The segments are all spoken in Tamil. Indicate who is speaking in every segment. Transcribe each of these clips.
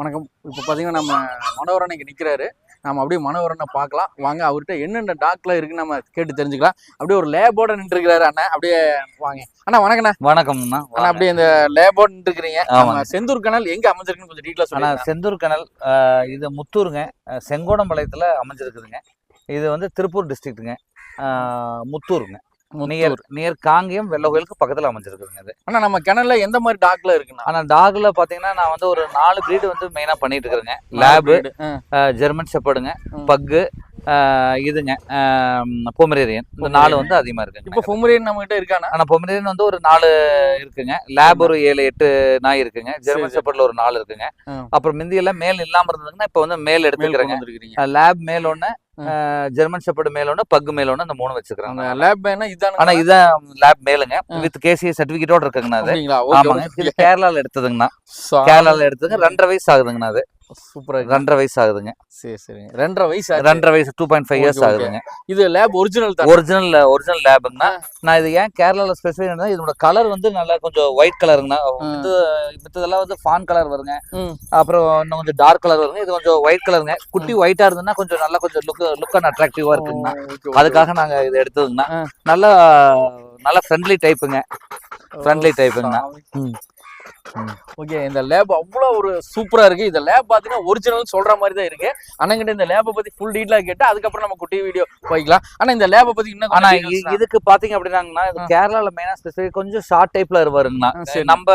Speaker 1: வணக்கம். இப்போ பார்த்தீங்கன்னா நம்ம மனோகரன் இங்கே நிற்கிறாரு நம்ம அப்படியே மனோகரனை பார்க்கலாம். வாங்க அவர்கிட்ட என்னென்ன டாக்லாம் இருக்குன்னு நம்ம கேட்டு தெரிஞ்சுக்கலாம். அப்படியே ஒரு லேபோட நின்றுருக்கிறாரு அண்ணன் அப்படியே வாங்க. அண்ணா வணக்கண்ணா
Speaker 2: வணக்கம்ண்ணா.
Speaker 1: அண்ணா அப்படியே இந்த லேபோட நின்றுருக்கிறீங்க. செந்தூர் கனல் எங்க அமைஞ்சிருக்குன்னு கொஞ்சம் டீட்டெயிலாக
Speaker 2: ஆனா
Speaker 1: சொல்லுங்க
Speaker 2: செந்தூர் கனல் இது முத்தூருங்க. செங்கோடம்பாளையத்துல அமைஞ்சிருக்குதுங்க. இது வந்து திருப்பூர் டிஸ்ட்ரிக்ட்டுங்க முத்தூருங்க. நியர் நியர் காங்கேயம் வெள்ள கோயிலுக்கு பக்கத்துல அமைஞ்சிருக்குதுங்க இது
Speaker 1: அண்ணா நம்ம கிணல்ல எந்த மாதிரி டாக்ல இருக்குண்ணா?
Speaker 2: ஆனா டாக்ல பாத்தீங்கன்னா நான் வந்து ஒரு நாலு பிரீடு வந்து மெயினா பண்ணிட்டு இருக்கிறேங்க லேபு ஜெர்மன் செப்பர்டுங்க
Speaker 1: ம்.
Speaker 2: பக்கு இதுங்க பொமரேரியன் இந்த நாலு வந்து அதிகமா இருக்குங்க.
Speaker 1: இப்போ பொமரியன் நம்ம கிட்ட இருக்காண்ணா?
Speaker 2: ஆனா பொமரேரியன் வந்து ஒரு நாலு இருக்குங்க. லேப் ஒரு ஏழு எட்டு நாய் இருக்குங்க. ஜெர்மன். செப்பர்ட்ல ஒரு நாலு இருக்குங்க. அப்புறம் முந்தி எல்லாம் மேல் இல்லாம இருந்ததுங்கன்னா இப்ப வந்து மேல் எடுத்துக்கிறேங்க. லேப் மேல் ஒன்று
Speaker 1: ம்.
Speaker 2: ஜெர்மன் ஷெப்பர்டு மேல் ஒன்று பக்கு மேல் ஒன்று இந்த மூணு
Speaker 1: அந்த
Speaker 2: வச்சுக்கிறேன்
Speaker 1: லேப் பேனா இதான
Speaker 2: ஆனா இதான் லேப் மேலுங்க. வித் கேசி சர்டிபிகேட்டோட இருக்குங்கண்ணா அது. ஆமாங்க. இது கேரளால எடுத்ததுங்கண்ணா. கேரளால எடுத்ததுங்க. ரெண்டரை வயசு ஆகுதுங்கண்ணா அது.
Speaker 1: சூப்பரா இருக்கு.
Speaker 2: ரெண்டரை வயசு ஆகுதுங்க.
Speaker 1: சரி சரிங்க. ரெண்டரை வயசு.
Speaker 2: ரெண்டரை வயசு டூ பாயிண்ட் ஃபைவ் இயர்ஸ். ஆகுதுங்க.
Speaker 1: இது லேப் ஒரிஜினல் தான்?
Speaker 2: ஒரிஜினல் ஒரிஜினல் லேபுங்கண்ணா நான் இது ஏன் கேரளால ஸ்பெசிஃபை இதோட கலர் வந்து நல்லா கொஞ்சம் ஒயிட் கலருங்கண்ணா இது மித்ததெல்லாம் வந்து ஃபான் கலர் வருங்க. அப்புறம் இன்னும் கொஞ்சம் டார்க் கலர் வருங்க. இது கொஞ்சம் ஒயிட் கலருங்க குட்டி ஒயிட்டா இருந்ததுன்னா கொஞ்சம் நல்லா கொஞ்சம் லுக் லுக் அண்ட் அட்ராக்டிவா இருக்குங்கண்ணா. அதுக்காக நாங்க இது எடுத்ததுங்கண்ணா. நல்லா நல்ல ஃப்ரெண்ட்லி டைப்புங்க ஃப்ரெண்ட்லி டைப்புங்கண்ணா ம்.
Speaker 1: ஓகே இந்த லேப் அவ்வளோ ஒரு சூப்பரா இருக்கு. இந்த லேப் பாத்தீங்கன்னா ஒரிஜினல் சொல்ற மாதிரி தான் இருக்கு. அண்ணங்கிட்ட இந்த லேப்பை பத்தி ஃபுல் டீட்டெயிலா கேட்டு அதுக்கப்புறம் நம்ம குட்டி வீடியோ போய்க்கலாம் ஆனா இந்த லேப்பை பத்தி இன்னும்
Speaker 2: ஆனா
Speaker 1: கொஞ்சம்
Speaker 2: இ-
Speaker 1: details
Speaker 2: இதுக்கு பாத்தீங்க அப்படின்னாங்கண்ணா இது
Speaker 1: ஆ.
Speaker 2: கேரளால மெயினா ஸ்பெசிஃபிக் கொஞ்சம் ஷார்ட் டைப்ல வருங்கண்ணா. நம்ம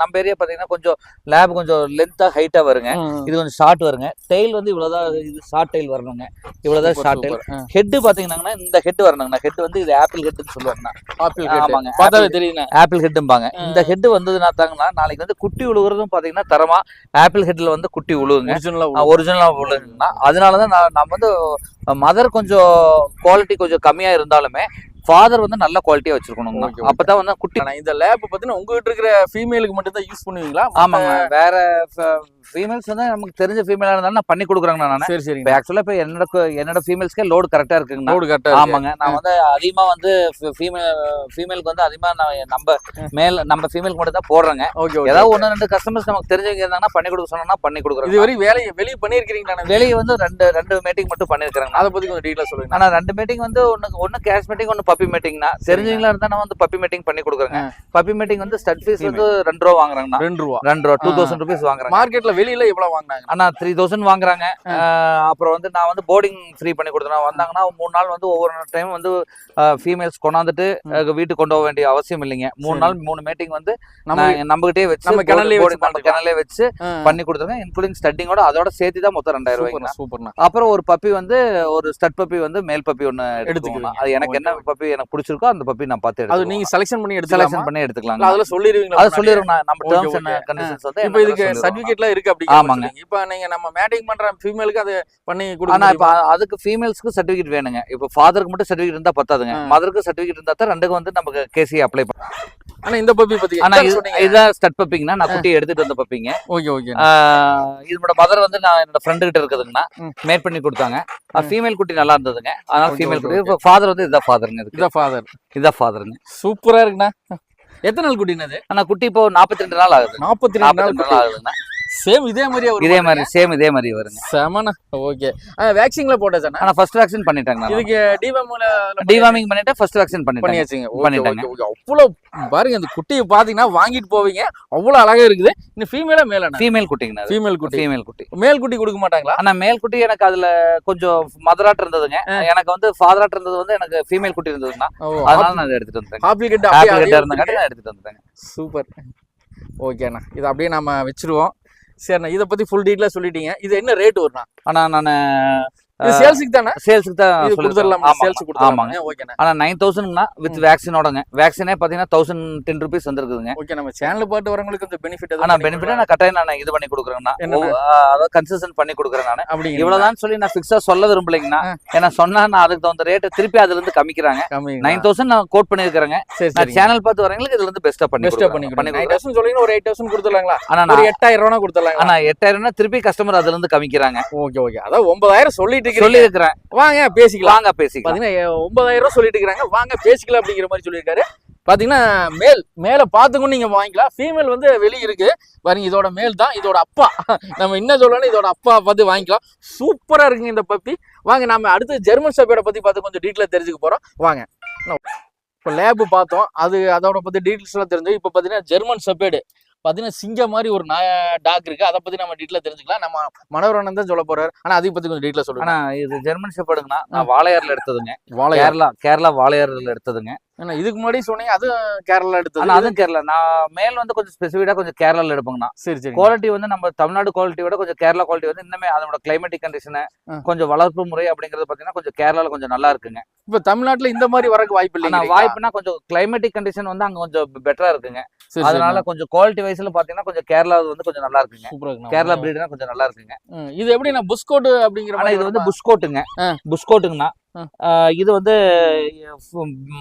Speaker 2: நம்ம ஏரியா பாத்தீங்கன்னா கொஞ்சம் லேப் கொஞ்சம் லென்த்தா ஹைட்டா வருங்க. இது கொஞ்சம் ஷார்ட் வருங்க. டெய்ல் வந்து இவ்வளவுதான் இது ஷார்ட் டெய்ல் வரணுங்க. இவ்வளவுதான்
Speaker 1: Super,
Speaker 2: ஷார்ட் டெய்ல்
Speaker 1: super. ஆ.
Speaker 2: ஹெட் பாத்தீங்கன்னா இந்த ஹெட் வரணுங்கண்ணா. ஹெட் வந்து இது ஆப்பிள் ஹெட்னு சொல்லுவாங்கண்ணா.
Speaker 1: ஆப்பிள்.
Speaker 2: ஆமாங்க.
Speaker 1: பார்த்தாலே
Speaker 2: ஆப்பிள்
Speaker 1: தெரியுதுண்ணே
Speaker 2: ஆப்பிள் ஹெட்டும்பாங்க இந்த ஹெட் வந்ததுன்னா தாங்கன்னா நாளைக்கு வந்து குட்டி உழுகுறதும் பாத்தீங்கன்னா தரமா ஆப்பிள் ஹெட்ல வந்து குட்டி உழுவுங்க.
Speaker 1: ஒரிஜினலா
Speaker 2: ஒரிஜினலா உழுகுங்கன்னா அதனாலதான் நான் நம்ம வந்து மதர் கொஞ்சம் குவாலிட்டி கொஞ்சம் கம்மியா இருந்தாலுமே ஃபாதர் வந்து நல்ல குவாலிட்டியா
Speaker 1: okay.
Speaker 2: அப்பதான் வந்து குட்டி
Speaker 1: இந்த லேப் பாத்தீங்கன்னா உங்ககிட்ட இருக்கிற ஃபீமேலுக்கு மட்டும் தான் யூஸ் பண்ணுவீங்களா
Speaker 2: ஆமாங்க. வேற ஃபீமேல்ஸ் வந்து நமக்கு தெரிஞ்ச ஃபீமேலா இருந்தாலும் நான் பண்ணி கொடுக்குறேங்க நான்
Speaker 1: சரி சரிங்க.
Speaker 2: ஆக்சுவலா இப்போ என்னோட என்னோட ஃபீமேல்ஸ்க்கே லோடு கரெக்டா இருக்குங்கண்ணா.
Speaker 1: லோடு கரெக்டா
Speaker 2: ஆமாங்க. நான் வந்து அதிகமா வந்து ஃபீமேல் ஃபீமேலுக்கு வந்து அதிகமா நான் நம்ம மேல் நம்ம ஃபீமேலுக்கு மட்டும் தான் போடுறேங்க
Speaker 1: ஓகே
Speaker 2: ஏதாவது ஒன்று ரெண்டு கஸ்டமர்ஸ் நமக்கு தெரிஞ்சவங்க இருந்தாங்கன்னா பண்ணி கொடுக்க சொன்னா பண்ணி கொடுக்குறேன்
Speaker 1: இது வரைக்கும் வேலையை வெளியே பண்ணியிருக்கிறீங்களா
Speaker 2: வெளியே வந்து ரெண்டு ரெண்டு மீட்டிங் மட்டும் பண்ணிருக்கிறேங்க
Speaker 1: அதை பத்தி கொஞ்சம் டீட்டெயிலா சொல்லுங்க.
Speaker 2: ஆனா ரெண்டு மீட்டிங் வந்து ஒன்னு ஒன்னு கேஷ் மீட்டிங் ஒன்னு பப்பி மீட்டிங்னா தெரிஞ்சவங்களா இருந்தா நான் வந்து பப்பி மீட்டிங் பண்ணி கொடுக்குறேங்க. பப்பி மீட்டிங் வந்து ஸ்டட் ஃபீஸ் வந்து ரெண்டு ரூபா வாங்குறாங்கண்ணா.
Speaker 1: ரெண்டு ரூபா.
Speaker 2: ரெண்டு ரூபா. டூ. தௌசண்ட் ருபீஸ் வாங்குறாங்க.
Speaker 1: மார்க்கெட்ல வெளியில எவ்வளவு வாங்கினாங்க.
Speaker 2: ஆனா த்ரீ தௌசண்ட் வாங்குறாங்க. அப்புறம் வந்து நான் வந்து போர்டிங் ஃப்ரீ பண்ணி கொடுத்தேன். வந்தாங்கன்னா மூணு நாள் வந்து ஒவ்வொரு டைம் வந்து ஃபீமேல்ஸ் கொண்டாந்துட்டு வீட்டுக்கு கொண்டு போக வேண்டிய அவசியம் இல்லைங்க. மூணு. நாள் மூணு மீட்டிங் வந்து நம்மகிட்டே வச்சு
Speaker 1: நம்ம
Speaker 2: boarding
Speaker 1: வச்சு
Speaker 2: பண்ணி கொடுத்துருங்க. இன்க்ளூடிங் ஸ்டட்டிங்கோட அதோட சேர்த்து தான் மொத்தம் ரெண்டாயிரம்
Speaker 1: சூப்பர்ண்ணா சூப்பர்ண்ணா.
Speaker 2: அப்புறம் ஒரு பப்பி வந்து ஒரு ஸ்டட் பப்பி வந்து மேல் பப்பி எடுத்துக்கோங்க
Speaker 1: எடுத்துக்குவீங்க.
Speaker 2: அது எனக்கு என்ன
Speaker 1: Okay,
Speaker 2: பப்பி எனக்கு பிடிச்சிருக்கோ அந்த பப்பி நான் பார்த்து
Speaker 1: அது நீங்க செலக்ஷன் பண்ணி
Speaker 2: செலக்ஷன்
Speaker 1: எடுத்துக்கலாம்
Speaker 2: பண்ணி எடுத்துக்கலாம்
Speaker 1: அதுல சொல்லிடுவீங்களா?
Speaker 2: அது சொல்லிடுறோம். நான் நம்ம டேர்ம்ஸ்
Speaker 1: okay.
Speaker 2: கண்டிஷன்ஸ் வந்து
Speaker 1: இப்போ இதுக்கு. சர்டிபிகேட்லாம் இருக்கு அப்படி
Speaker 2: ஆமாங்க.
Speaker 1: இப்போ நீங்க நம்ம மேட்டிங் பண்ற ஃபீமேலுக்கு அது பண்ணி
Speaker 2: ஆனா
Speaker 1: கொடுக்க
Speaker 2: இப்ப அதுக்கு ஃபீமேல்ஸ்க்கு சர்டிபிகேட் வேணுங்க. இப்ப ஃபாதருக்கு மட்டும் சர்டிபிகேட் இருந்தா பத்தாதுங்க. மதருக்கு சர்டிபிகேட் இருந்தா தான் ரெண்டுக்கும் வந்து நமக்கு கேசி அப்ளை பண்ணலாம்
Speaker 1: ஆனா இந்த பப்பி பத்தி
Speaker 2: ஆனா
Speaker 1: இதான்
Speaker 2: இது-
Speaker 1: சொன்னீங்க?
Speaker 2: இதான் ஸ்டட் பப்பிங்கண்ணா நான் குட்டி எடுத்துட்டு வந்த பப்பிங்க
Speaker 1: ஓகே ஓகே.
Speaker 2: இதோட மதர் வந்து நான் என்னோட ஃப்ரெண்டு கிட்ட இருக்குதுங்கண்ணா. மேட் பண்ணி கொடுத்தாங்க. ஃபீமேல் குட்டி நல்லா இருந்ததுங்க. அதனால ஃபீமேல் குட்டி. ஃபாதர் வந்து இதான் ஃபாதருங்க இதுக்கு.
Speaker 1: இதான் ஃபாதர்
Speaker 2: இதான் ஃபாதருங்க
Speaker 1: சூப்பரா இருக்குண்ணா. எத்தனை நாள் குட்டினது
Speaker 2: ஆனா குட்டி இப்போ நாற்பத்தி ரெண்டு நாள் ஆகுது.
Speaker 1: நாற்பத்தி ரெண்டு நாள்
Speaker 2: ஆகுதுங்க
Speaker 1: சேம் இதே மாதிரியே ஒரு
Speaker 2: இதே மாதிரி சேம் இதே மாதிரி வருங்க.
Speaker 1: செமண்ணா ஓகே வேக்சின்ல போட்டாச்சாண்ணா
Speaker 2: ஆனா ஃபர்ஸ்ட் வேக்சின் பண்ணிட்டாங்க
Speaker 1: இதுக்கு டிவம்ல
Speaker 2: டிவார்மிங் பண்ணிட்டு ஃபர்ஸ்ட் வேக்சின் பண்ணிட்டாங்க.
Speaker 1: பண்ணியாச்சுங்க.
Speaker 2: பண்ணிட்டாங்க.
Speaker 1: அவ்வளோ பாருங்க இந்த குட்டியை பாத்தீங்கன்னா வாங்கிட்டு போவீங்க. அவ்வளோ அழகா இருக்குது. இந்த ஃபீமேலா மேலாண்ணா
Speaker 2: ஃபீமேல் குட்டிங்கண்ணா.
Speaker 1: ஃபீமேல் குட்டி.
Speaker 2: ஃபீமேல் குட்டி.
Speaker 1: மேல் குட்டி கொடுக்க மாட்டாங்களா?
Speaker 2: ஆனா மேல் குட்டி எனக்கு அதுல கொஞ்சம் மதராட்டு இருந்ததுங்க. எனக்கு வந்து ஃபாதராட்டு இருந்தது வந்து எனக்கு ஃபீமேல் குட்டி இருந்ததுன்னா அதனால நான் எடுத்துட்டு வந்தேன்
Speaker 1: ஆப்பிள் கிட்ட
Speaker 2: ஆப்பிள் கிட்ட இருந்தங்காட்டி நான் எடுத்துட்டு வந்துட்டேன்
Speaker 1: சூப்பர். ஓகேண்ணா இதை அப்படியே நம்ம வச்சிருவோம். சரிண்ணா இதை பற்றி ஃபுல் டீட்டெயிலாக சொல்லிட்டீங்க. இது என்ன ரேட் வரும்ண்ணா
Speaker 2: ஆனால் நான்
Speaker 1: சேல்ஸுக்கு தானே?
Speaker 2: சேல்ஸுக்கு தான்.
Speaker 1: கொடுத்துடலாம். சேல்ஸ்
Speaker 2: ஆமாங்க.
Speaker 1: கொடுத்துடலாமாங்க ஓகேண்ணா
Speaker 2: ஆனா நைன் தௌசண்ட்னா வித் வேக்சினோடங்க வேக்சினே பாத்தீங்கன்னா தௌசண்ட் டென் ருபீஸ் வந்திருக்குதுங்க.
Speaker 1: ஓகே நம்ம சேனல் பாட்டு வரவங்களுக்கு கொஞ்சம் பெனிஃபிட்
Speaker 2: ஆனா பெனிஃபிட்டா நான் கட்டாயம் நான் இது பண்ணி கொடுக்குறேன்னா
Speaker 1: என்னண்ணா?
Speaker 2: அதாவது கன்செஷன் பண்ணி கொடுக்குறேன் நான். இவ்வளவுதான் சொல்லி நான் ஃபிக்ஸா சொல்ல விரும்பலைங்கண்ணா. ஏன்னா சொன்னா நான் அதுக்கு தகுந்த ரேட்டு திருப்பி அதுல இருந்து கம்மிக்கிறாங்க.
Speaker 1: கம்மி
Speaker 2: நைன் தௌசண்ட் நான் கோட் பண்ணிருக்கிறேங்க.
Speaker 1: சரி
Speaker 2: நான் சேனல் பார்த்து வரவங்களுக்கு இதுல இருந்து பெஸ்டா பண்ணி
Speaker 1: பெஸ்ட்டாக. பண்ணி
Speaker 2: பண்ணி
Speaker 1: தௌசண்ட் சொல்லிங்கன்னா ஒரு எயிட் தௌசண்ட் கொடுத்துடலாங்களா?
Speaker 2: ஆனா
Speaker 1: ஒரு
Speaker 2: நான்
Speaker 1: எட்டாயிரம் ரூபா கொடுத்துடலாங்களா?
Speaker 2: ஆனா எட்டாயிரம்னா திருப்பி கஸ்டமர் அதுல இருந்து கமிக்கிறாங்க
Speaker 1: ஓகே ஓகே அதான் ஒன்பதாயிரம் சொல்லிட்டு இருக்கிறீங்க
Speaker 2: சொல்லி இருக்கிறேன்
Speaker 1: வாங்க பேசிக்கலாம்.
Speaker 2: வாங்க பேசிக்கலாம்.
Speaker 1: பாத்தீங்கன்னா ஒன்பதாயிரம் ரூபாய் சொல்லிட்டு இருக்காங்க வாங்க பேசிக்கலாம் அப்படிங்கிற மாதிரி சொல்லியிருக்காரு. பாத்தீங்கன்னா மேல் மேல பாத்துக்கும் நீங்க வாங்கிக்கலாம். ஃபீமேல் வந்து வெளிய இருக்கு. பாருங்க இதோட மேல் தான் இதோட அப்பா. நம்ம என்ன சொல்லணும் இதோட அப்பா பார்த்து வாங்கிக்கலாம். சூப்பரா இருக்குங்க இந்த பப்பி வாங்க நாம அடுத்து ஜெர்மன் ஷெப்பேர்டை பத்தி பார்த்து கொஞ்சம் டீட்டெயிலாக தெரிஞ்சுக்க போறோம். வாங்க. இப்போ லேபு பார்த்தோம். அது அதோட பத்தி டீட்டெயில்ஸ் எல்லாம் தெரிஞ்சு இப்போ பார்த்தீங்கன்னா ஜெர்மன் ஷெப்பேர்டு பார்த்தீங்கன்னா சிங்கம் மாதிரி ஒரு டாக் இருக்கு. அதை பத்தி நம்ம டீட்டெயிலாக தெரிஞ்சுக்கலாம். நம்ம மனோரண்ணன் தான் சொல்ல போறாரு. ஆனா அதை பத்தி கொஞ்சம் டீட்டெயிலாக சொல்லுங்க.
Speaker 2: ஆனா இது ஜெர்மன் ஷெப்பர்டுங்கண்ணா நான் வாழையாறுல எடுத்ததுங்க. கேரளா கேரளா வாழையாறுல எடுத்ததுங்க.
Speaker 1: ஏன்னா இதுக்கு முன்னாடி சொன்னீங்க அது கேரளா எடுத்தது.
Speaker 2: அதுவும் கேரளா. நான் மேல் வந்து கொஞ்சம் ஸ்பெசிஃபிக்கா கொஞ்சம் கேரளால எடுப்பேங்கண்ணா
Speaker 1: சரி சரி
Speaker 2: குவாலிட்டி வந்து நம்ம தமிழ்நாடு குவாலிட்டி விட கொஞ்சம் கேரளா குவாலிட்டி வந்து இன்னுமே அதோட கிளைமேட்டிக் கண்டிஷன். கொஞ்சம் வளர்ப்பு முறை அப்படிங்கறது பாத்தீங்கன்னா கொஞ்சம் கேரளால கொஞ்சம் நல்லா இருக்குங்க.
Speaker 1: இப்ப தமிழ்நாட்டுல இந்த மாதிரி வரக்கு வாய்ப்பு இல்லைங்க
Speaker 2: வாய்ப்புனா கொஞ்சம் கிளைமேட்டிக் கண்டிஷன் வந்து அங்க கொஞ்சம் பெட்டரா இருக்குங்க. அதனால. கொஞ்சம் குவாலிட்டி வைஸ்ல பாத்தீங்கன்னா கொஞ்சம் கேரளா வந்து கொஞ்சம் நல்லா இருக்குங்க. கேரளா பிரீடுனா கொஞ்சம் நல்லா இருக்குங்க.
Speaker 1: இது எப்படி நான் புஸ்கோட் அப்படிங்கிற
Speaker 2: இது வந்து
Speaker 1: ஆ. ஆ,
Speaker 2: இது வந்து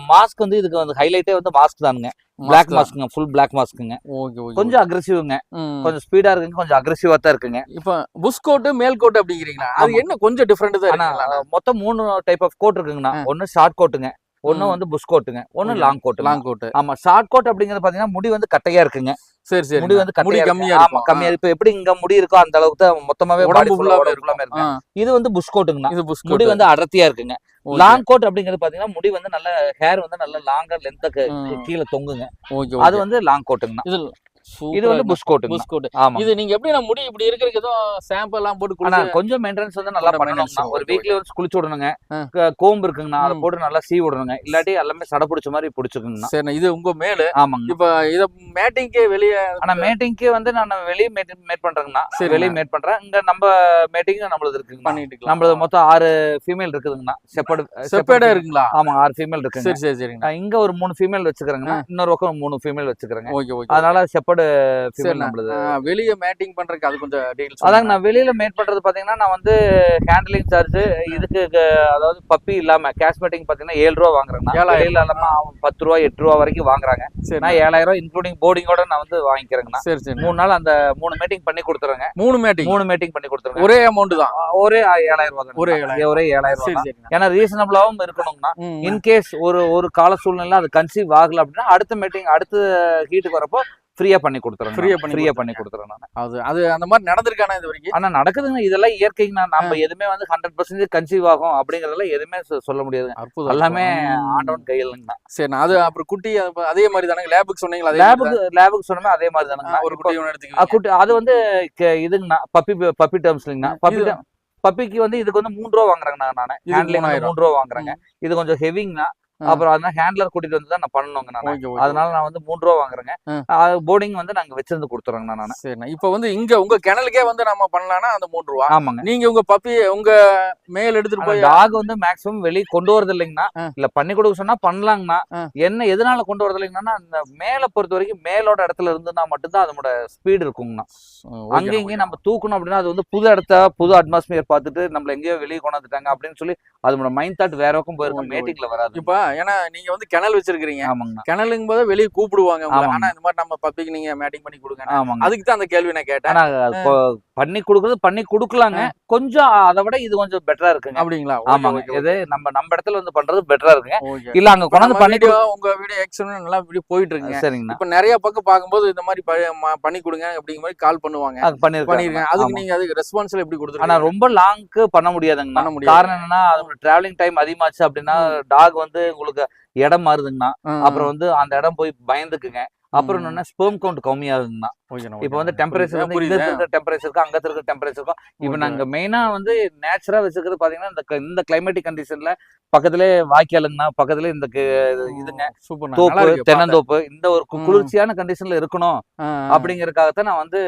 Speaker 2: மாஸ்க் வந்து இதுக்கு வந்து ஹைலைட்டே வந்து மாஸ்க் தானுங்க. பிளாக். மாஸ்க்குங்க ஃபுல் பிளாக் மாஸ்க்குங்க
Speaker 1: ஓகே ஓகே
Speaker 2: கொஞ்சம் அக்ரெசிவ்ங்க. கொஞ்சம் ஸ்பீடா இருக்குங்க கொஞ்சம் அக்ரெசிவா தான் இருக்குங்க
Speaker 1: இப்ப புஸ்கோட் மேல் கோட் அப்படிங்கிறீங்களா அது. என்ன கொஞ்சம் டிஃபரெண்ட் தான்
Speaker 2: மொத்தம் மூணு டைப் ஆஃப் கோட் இருக்குங்கண்ணா. ஒன்னு ஷார்ட் கோட்டுங்க ஒன்னு
Speaker 1: ம்.
Speaker 2: வந்து புஷ் கோட்டுங்க ஒன்னு
Speaker 1: Okay.
Speaker 2: Long coat
Speaker 1: long coat
Speaker 2: ஆமா ஷார்ட் கோட் அப்படிங்கிறது பாத்தீங்கன்னா முடி வந்து கட்டையா இருக்குங்க.
Speaker 1: சரி சரி
Speaker 2: முடி வந்து
Speaker 1: முடி கம்மியா
Speaker 2: ஆமா. கம்மியா இப்ப எப்படி இங்க முடி இருக்கோ அந்த அளவுக்கு தான் மொத்தமாவே
Speaker 1: உடம்பு ஃபுல்லாவே
Speaker 2: இருக்கு. இது வந்து புஷ் கோட்டுங்கண்ணா
Speaker 1: இது புஸ்கோட்
Speaker 2: முடி வந்து அடர்த்தியா இருக்குங்க. லாங் கோட் அப்படிங்கிறது பாத்தீங்கன்னா முடி வந்து நல்ல ஹேர் வந்து நல்ல லாங்கா லென்த்துக்கு. கீழே தொங்குங்க. அது வந்து லாங் கோட்டுங்கண்ணா
Speaker 1: இது
Speaker 2: வந்து புஷ் கோட்டுங்க
Speaker 1: புஸ்கோட்
Speaker 2: ஆமா.
Speaker 1: இது நீங்க எப்படி நான் முடி இப்படி இருக்கிறதுக்கு ஏதோ ஷாம்பு எல்லாம் போட்டு
Speaker 2: ஆனா கொஞ்சம் மெயின்டெனன்ஸ் வந்து நல்லா
Speaker 1: maintenance,
Speaker 2: ஒரு வீக்லி ஒன்ஸ் குளிச்சு விடணுங்க. கோம்பு இருக்குங்கண்ணா அதை. போட்டு நல்லா சீ விடணுங்க. இல்லாட்டி எல்லாமே சடை பிடிச்ச மாதிரி பிடிச்சுக்குங்கண்ணா.
Speaker 1: சரி இது உங்க மேலு.
Speaker 2: ஆமாங்க
Speaker 1: இப்ப இத மேட்டிங்க்கே வெளியே
Speaker 2: ஆனா மேட்டிங்க்கு வந்து நான் வெளியே மேட் மேட் பண்றேங்கண்ணா.
Speaker 1: சரிண்ணா.
Speaker 2: வெளியே மேட் பண்றேன். இங்க நம்ம மேட்டிங் நம்மளது இருக்குங்க
Speaker 1: பண்ணிட்டு.
Speaker 2: நம்மளது மொத்தம் ஆறு ஃபீமேல் இருக்குதுங்கண்ணா. செப்பர்டு
Speaker 1: செப்பேடா இருக்குங்களா?
Speaker 2: ஆமா ஆறு ஃபீமேல் இருக்குங்க.
Speaker 1: சரி சரி சரிங்க
Speaker 2: இங்க ஒரு மூணு ஃபீமேல் வச்சுக்கிறேங்கண்ணா. இன்னொரு பக்கம் மூணு ஃபீமேல் வச்சுக்கிறேங்க.
Speaker 1: ஓகே ஓகே
Speaker 2: அதனால செப்பர்டு
Speaker 1: ஆ, வெளிய மேட்டிங் பண்றதுக்கு அது கொஞ்சம் டீல்ஸ்
Speaker 2: அதாங்க நான் வெளியில மேட் பண்றது பாத்தீங்கன்னா நான் வந்து ஹேண்ட்லிங் சார்ஜ் இதுக்கு அதாவது பப்பி இல்லாம கேஷ் மேட்டிங் பாத்தீங்கன்னா ஏழு ரூபா வாங்குறேன். வெளியில இல்லாம பத்து ரூபா எட்டு ரூபா வரைக்கும் வாங்குறாங்க. நான் ஏழாயிரம் ரூபா இன்க்ளூடிங் போர்டிங்கோட நான் வந்து வாங்கிக்கிறேங்கண்ணா.
Speaker 1: சரி சரி.
Speaker 2: மூணு நாள் அந்த மூணு மீட்டிங் பண்ணி கொடுத்துறேங்க
Speaker 1: மூணு மேட்டிங்
Speaker 2: மூணு மீட்டிங் பண்ணி கொடுத்துருங்க.
Speaker 1: ஒரே அமௌண்ட் தான்?
Speaker 2: ஒரே ஏழாயிரம் ரூபா
Speaker 1: ஒரே
Speaker 2: ஒரே
Speaker 1: ஏழாயிரம்.
Speaker 2: ஒரே ஏழாயிரம்
Speaker 1: சரி
Speaker 2: ரூபா ஏன்னா ரீசனபிளாவும் இருக்கணும்னா இன்கேஸ் ஒரு ஒரு கால சூழ்நிலை அது கன்சீவ் ஆகல அப்படின்னா அடுத்த மீட்டிங் அடுத்த ஹீட்டுக்கு வரப்போ ஃப்ரீயா பண்ணி கொடுத்துறேன்
Speaker 1: ஆ பண்ணி
Speaker 2: ஃப்ரீயா. பண்ணி கொடுத்துறேன் நான்.
Speaker 1: அது அது அந்த மாதிரி நடந்திருக்கானா இது வரைக்கும்?
Speaker 2: ஆனா நடக்குதுங்க. இதெல்லாம் இயற்கைங்க நம்ம எதுவுமே வந்து ஹண்ட்ரட் பர்சன்டேஜ் கன்சீவ் ஆகும் அப்படிங்கறதெல்லாம் எதுவுமே சொல்ல முடியாதுங்க.
Speaker 1: அற்புதம்
Speaker 2: எல்லாமே. ஆண்டவன் கையிலங்க
Speaker 1: சரி நான் அது அப்புறம் குட்டி அது- மாதிரி தானே லேபுக்கு சொன்னீங்களா?
Speaker 2: லேபுக்கு லேபுக்கு சொன்னமே அதே மாதிரி
Speaker 1: தான்?
Speaker 2: தானுங்க
Speaker 1: ஒரு குட்டி எடுத்துக்கிங்க
Speaker 2: குட்டி அது வந்து இதுங்கண்ணா பப்பி பப்பி டேர்ம்ஸ் இல்லைங்கண்ணா பப்பி பப்பிக்கு வந்து இதுக்கு வந்து மூணு ரூபா வாங்குறாங்க நான்
Speaker 1: மூணாயிரம்.
Speaker 2: மூணு ரூபா வாங்குறாங்க. இது கொஞ்சம் ஹெவிங்கண்ணா. அப்புறம் அதனால ஹேண்ட்லர் கூட்டிட்டு வந்து தான் நான் பண்ணணுங்க நான். அதனால நான் வந்து மூணு ரூபா வாங்குறேங்க. போர்டிங் வந்து நாங்க வச்சிருந்து கொடுத்துறோங்க நான்.
Speaker 1: சரிண்ணா. இப்போ வந்து இங்க உங்க கிணலுக்கே வந்து நம்ம பண்ணலாம்னா அந்த மூணு ரூபா.
Speaker 2: ஆமாங்க.
Speaker 1: நீங்க உங்க பப்பி உங்க மேல் எடுத்துட்டு போய்
Speaker 2: டாக் வந்து மேக்ஸிமம் வெளிய கொண்டு வரது இல்லைங்கண்ணா. இல்ல பண்ணி கொடுக்க சொன்னா பண்ணலாங்கண்ணா. என்ன எதனால கொண்டு வரது இல்லைங்கன்னா அந்த மேல பொறுத்த வரைக்கும் மேலோட இடத்துல இருந்துன்னா மட்டும்தான் அதோட ஸ்பீடு இருக்குங்கண்ணா. அங்க இங்கேயும் நம்ம தூக்கணும் அப்படின்னா அது வந்து புது இடத்த புது அட்மாஸ்பியர் பார்த்துட்டு நம்மள எங்கேயோ வெளியே கொண்டு வந்துட்டாங்க அப்படின்னு சொல்லி அதோட மைண்ட் தாட் வேற பக்கம் போயிருக்கும். மேட்டிங்ல வராது
Speaker 1: இப்ப ஏன்னா நீங்க வந்து கிணல் வச்சிருக்கீங்க
Speaker 2: ஆமாங்கண்ணா.
Speaker 1: கிணலுங்கும் போது வெளியே கூப்பிடுவாங்க.
Speaker 2: ஆமாங்க.
Speaker 1: ஆனா இந்த மாதிரி நம்ம பப்பிக்கு நீங்க மேட்டிங் பண்ணி கொடுங்க
Speaker 2: ஆமாங்க
Speaker 1: அதுக்கு தான் அந்த கேள்வி நான் கேட்டேன்.
Speaker 2: ஆனா பண்ணி கொடுக்குறது பண்ணி கொடுக்கலாங்க. கொஞ்சம் அதை விட இது கொஞ்சம் பெட்டரா இருக்குங்க.
Speaker 1: அப்படிங்களா?
Speaker 2: ஆமாங்க. இது நம்ம நம்ம இடத்துல வந்து பண்றது பெட்டரா இருக்குங்க. இல்ல அங்க கொண்டாந்து பண்ணி
Speaker 1: வீடியோ உங்க வீடியோ எக்ஸன் நல்லா வீடியோ போயிட்டு இருக்குங்க
Speaker 2: சரிங்கண்ணா.
Speaker 1: இப்ப நிறைய பக்கம் பார்க்கும்போது இந்த மாதிரி பண்ணி கொடுங்க அப்படிங்கிற மாதிரி கால் பண்ணுவாங்க. பண்ணிருக்கேன் அதுக்கு. நீங்க அதுக்கு ரெஸ்பான்ஸ்ல எப்படி
Speaker 2: ஆனா
Speaker 1: கொடுத்துருக்கீங்க
Speaker 2: ரொம்ப லாங்க்கு பண்ண முடியாதுங்கண்ணா.
Speaker 1: பண்ண முடியாது.
Speaker 2: காரணம் என்னன்னா அதோட டிராவலிங் டைம் அதிகமாச்சு அப்படின்னா டாக் வந்து உங்களுக்கு இடம் மாறுதுங்கண்ணா அப்புறம் வந்து அந்த இடம் போய் பயந்துக்குங்க. அப்புறம் என்னன்னா ஸ்பெர்ம் கவுண்ட் கம்மியாகுங்கண்ணா இப்போ வந்து டெம்பரேச்சர் வந்து இங்க இருக்கிற டெம்பரேச்சருக்கு அங்க இருக்கிற டெம்பரேச்சருக்கும் இப்போ நாங்க மெயினா வந்து நேச்சுரா வச்சுக்கிறது பாத்தீங்கன்னா இந்த இந்த கிளைமேட்டிக் கண்டிஷன்ல பக்கத்திலே வாய்க்காலுங்கண்ணா பக்கத்திலே இந்த இதுங்க
Speaker 1: சூப்பர்
Speaker 2: தோப்பு தென்னந்தோப்பு இந்த ஒரு. குளிர்ச்சியான கண்டிஷன்ல இருக்கணும் அப்படிங்கறதுக்காகத்தான் நான் வந்து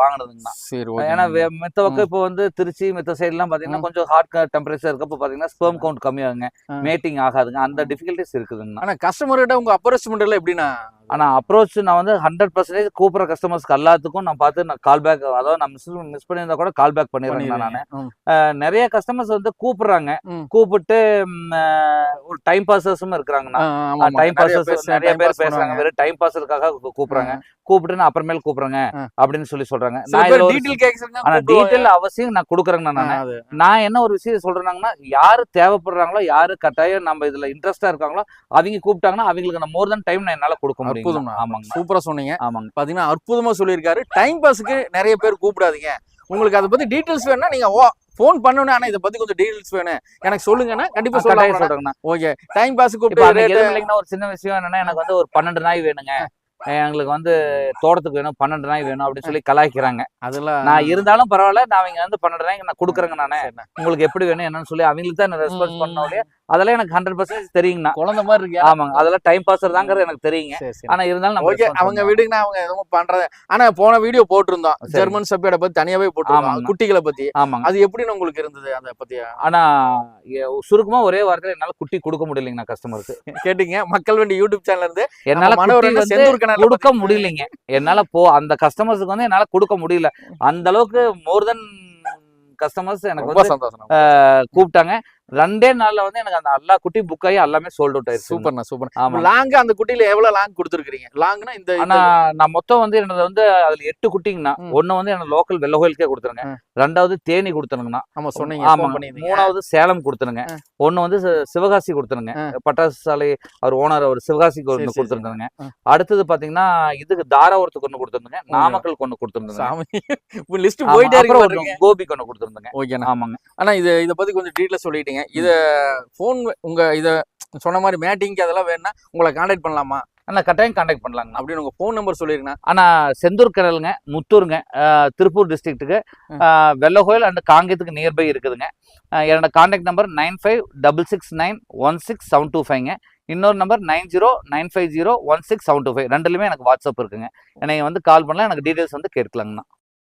Speaker 2: வாங்கினதுங்கண்ணா
Speaker 1: சரி
Speaker 2: ஏன்னா மித்த பக்கம் இப்போ வந்து திருச்சி மித்த சைடு எல்லாம் பாத்தீங்கன்னா. கொஞ்சம் ஹாட் டெம்பரேச்சர் இருக்கப்போ பாத்தீங்கன்னா ஸ்பெர்ம் கவுண்ட் கம்மியாகுங்க. மேட்டிங் ஆகாதுங்க. அந்த டிஃபிகல்டிஸ் இருக்குதுங்கண்ணா
Speaker 1: ஆனா கஸ்டமர் கிட்ட உங்க அப்ரோச்மெண்ட் எல்லாம் எப்படின்னா
Speaker 2: ஆனா அப்ரோச் நான் வந்து ஹண்ட்ரட் பர்சன்டேஜ் கூப்பிடுற கஸ்டமர்ஸ் கஸ்டமர்ஸ்க்கு எல்லாத்துக்கும் நான் பார்த்து நான் கால் பேக் அதாவது நான் மிஸ் மிஸ் பண்ணியிருந்தா கூட கால் பேக் பண்ணிடுறேன் நான். நிறைய கஸ்டமர்ஸ் வந்து கூப்பிடுறாங்க. கூப்பிட்டு ஒரு டைம் பாசஸும் இருக்கிறாங்கண்ணா. டைம்
Speaker 1: பேர்
Speaker 2: நிறைய பேர் பேசுறாங்க. வெறும் டைம் பாஸுக்காக கூப்பிடுறாங்க கூப்பிட்டு நான் அப்புறமேல் கூப்பிடுறேங்க. அப்படின்னு சொல்லி சொல்றாங்க
Speaker 1: சில
Speaker 2: நான் ஆனா. டீட்டெயில் அவசியம் நான் கொடுக்குறேங்கண்ணா நான். நான் என்ன ஒரு விஷயம் சொல்றேன்னாங்கன்னா யாரு தேவைப்படுறாங்களோ யாரு கட்டாயம் நம்ம இதுல இன்ட்ரெஸ்டா இருக்காங்களோ அவங்க கூப்பிட்டாங்கன்னா அவங்களுக்கு நான் மோர் தென் டைம் நான் என்னால கொடுக்க முடியும். ஆமாங்க
Speaker 1: சூப்பரா சொன்னீங்க
Speaker 2: ஆமாங்க
Speaker 1: பாத்தீங்கன்னா அற்புதமா சொல்லியிருக்காரு. டைம் பாஸ்க்கு நிறைய பேர் கூப்பிடாதீங்க. உங்களுக்கு அதை பத்தி டீடைல்ஸ் வேணும்னா நீங்க ஃபோன் பண்ணணும் ஆனா இதை பத்தி கொஞ்சம் டீடைல்ஸ் வேணும். எனக்கு சொல்லுங்கன்னா கண்டிப்பா
Speaker 2: கட்டாயம்
Speaker 1: சொல்லலாம்
Speaker 2: சொல்றேங்கண்ணா.
Speaker 1: ஓகே டைம் பாஸ் கூப்பிட்டு
Speaker 2: ஒரு சின்ன விஷயம் என்னன்னா எனக்கு வந்து ஒரு பன்னெண்டு நாய் வேணுங்க. எங்களுக்கு வந்து தோட்டத்துக்கு வேணும். பன்னெண்டு நாய் வேணும் அப்படின்னு சொல்லி கலாய்க்கிறாங்க.
Speaker 1: அதெல்லாம்
Speaker 2: நான் இருந்தாலும் பரவாயில்ல. நான் அவங்க வந்து பன்னெண்டு நாய்க்கு நான் கொடுக்குறேங்க நானே. உங்களுக்கு எப்படி வேணும் என்னன்னு சொல்லி அவங்களுக்கு தான் ரெஸ்பான்ஸ்
Speaker 1: ம்,
Speaker 2: பண்ண ஒழிய அதெல்லாம் எனக்கு ஹண்ட்ரட் பர்சன்ட் தெரியுங்கண்ணா.
Speaker 1: குழந்தை மாதிரி இருக்கியா?
Speaker 2: ஆமாங்க. அதெல்லாம் டைம் பாஸ் தாங்கிறது எனக்கு தெரியுங்க. ஆனா இருந்தாலும்
Speaker 1: ஓகே அவங்க. வீடுங்கன்னா அவங்க எதுவும் பண்றது ஆனா போன வீடியோ போட்டிருந்தோம். ஜெர்மன் சப்பியோட பத்தி தனியாவே போட்டிருந்தோம். குட்டிகளை பத்தி.
Speaker 2: ஆமாங்க.
Speaker 1: அது எப்படின்னு உங்களுக்கு இருந்தது அதை பத்தி?
Speaker 2: ஆனா சுருக்கமா ஒரே வாரத்துல என்னால குட்டி கொடுக்க முடியலைங்கண்ணா கஸ்டமருக்கு
Speaker 1: கேட்டீங்க. மக்கள் வண்டி யூடியூப் சேனல்ல இருந்து
Speaker 2: என்னால கொடுக்க முடியலைங்க. என்னால போ அந்த கஸ்டமர்ஸுக்கு வந்து என்னால கொடுக்க முடியல. அந்த அளவுக்கு மோர் தென் கஸ்டமர்ஸ் எனக்கு
Speaker 1: ரொம்ப
Speaker 2: வந்து கூப்பிட்டாங்க. ரெண்டே நாள்ல வந்து எனக்கு அந்த எல்லா குட்டி புக் ஆகி எல்லாமே சோல்ட் அவுட் ஆயிருச்சு.
Speaker 1: சூப்பர்ண்ணா சூப்பர்
Speaker 2: ஆமா.
Speaker 1: லாங் அந்த குட்டியில எவ்வளவு லாங் கொடுத்துருக்கீங்க லாங்னா இந்த
Speaker 2: ஆனா நான் மொத்தம் வந்து என்னது வந்து அதுல எட்டு குட்டிங்கண்ணா. ஒண்ணு வந்து எனக்கு லோக்கல் வெள்ள கோயிலுக்கே கொடுத்துருங்க. ரெண்டாவது தேனி கொடுத்துருங்கண்ணா.
Speaker 1: ஆமா சொன்னீங்க
Speaker 2: ஆமா. மூணாவது சேலம் கொடுத்துருங்க. ஒண்ணு வந்து சிவகாசி கொடுத்துருங்க. பட்டாசு சாலை அவர் ஓனர் அவர் சிவகாசிக்கு
Speaker 1: சரி,
Speaker 2: ஒன்று கொடுத்துருந்தாங்க. அடுத்தது பாத்தீங்கன்னா இதுக்கு தாராபுரத்துக்கு ஒண்ணு கொடுத்துருந்தேங்க. நாமக்கலுக்கு ஒண்ணு கொடுத்துருந்தாங்க.
Speaker 1: லிஸ்ட் போயிட்டே
Speaker 2: கோபிக்கு ஒண்ணு கொடுத்துருந்தேங்க.
Speaker 1: ஓகேண்ணா.
Speaker 2: ஆமாங்க.
Speaker 1: ஆனா இது இத பத்தி கொஞ்சம் டீட்டெயிலா சொல்லிட்டீங்க. இத ஃபோன் உங்க இத சொன்ன மாதிரி மேட்டிங்க்கு அதெல்லாம் வேணும்னா உங்களை கான்டாக்ட் பண்ணலாமா?
Speaker 2: ஆனா கட்டாயம் கான்டாக்ட் பண்ணலாங்க
Speaker 1: அப்படின்னு உங்க ஃபோன் நம்பர் சொல்லிருங்கண்ணா.
Speaker 2: ஆனா செந்தூர் கடலுங்க முத்தூருங்க திருப்பூர் டிஸ்ட்ரிக்ட்டுக்கு வெள்ளகோயில் அண்ட் காங்கேயத்துக்கு நியர்பை இருக்குதுங்க. என்னோட contact number nine five double six nine one six seven two ஃபைவ்ங்க. இன்னொரு number nine zero nine five zero one six seven two five. ரெண்டுலையுமே எனக்கு வாட்ஸ்அப் இருக்குங்க. என்னை வந்து கால் பண்ணலாம் எனக்கு டீடைல்ஸ் வந்து கேட்கலாங்கண்ணா.